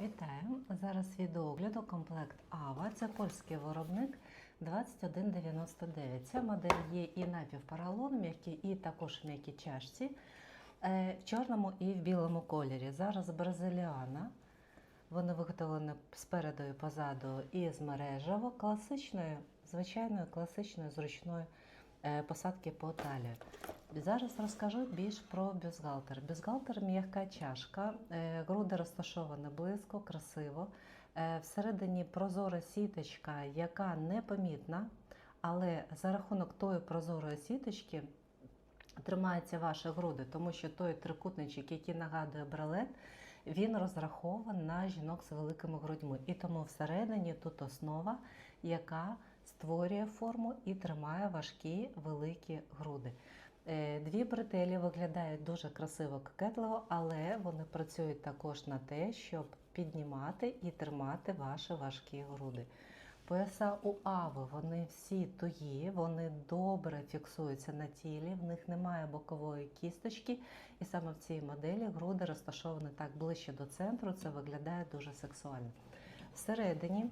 Вітаю! Зараз відеоогляду комплект AVA. Це польський виробник 2199. Ця модель є і напівпоролон, м'які, і також м'якій чашці е, в чорному і в білому кольорі. Зараз бразиліана. Вони виготовлені спереду і позаду і з мережево класичної, звичайної класичної зручної е, посадки по талію. Зараз розкажу більш про бюстгальтер. Бюстгальтер – м'яка чашка, е, груди розташовані близько, красиво. Е, Всередині прозора сіточка, яка непомітна, але за рахунок тої прозорої сіточки тримаються ваші груди, тому що той трикутничок, який нагадує бралет, він розрахований на жінок з великими грудьми. І тому всередині тут основа, яка створює форму і тримає важкі великі груди. Е, Дві бретелі виглядають дуже красиво кокетливо, але вони працюють також на те, щоб піднімати і тримати ваші важкі груди. Пояса у Ави вони всі тугі, вони добре фіксуються на тілі, в них немає бокової кісточки, і саме в цій моделі груди розташовані так ближче до центру. Це виглядає дуже сексуально. Всередині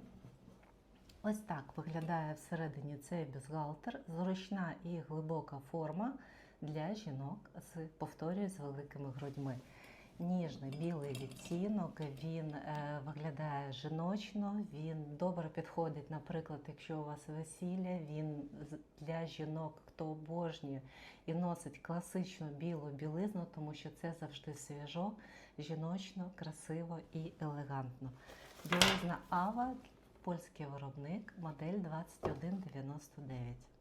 ось так виглядає всередині цей бюстгальтер, зручна і глибока форма для жінок з повторюю, з великими грудьми. Ніжний білий відтінок, він е, виглядає жіночно, він добре підходить, наприклад, якщо у вас весілля, він для жінок, хто обожнює і носить класичну білу білизну, тому що це завжди свіжо, жіночно, красиво і елегантно. Білизна Ава, польський виробник, модель 2199.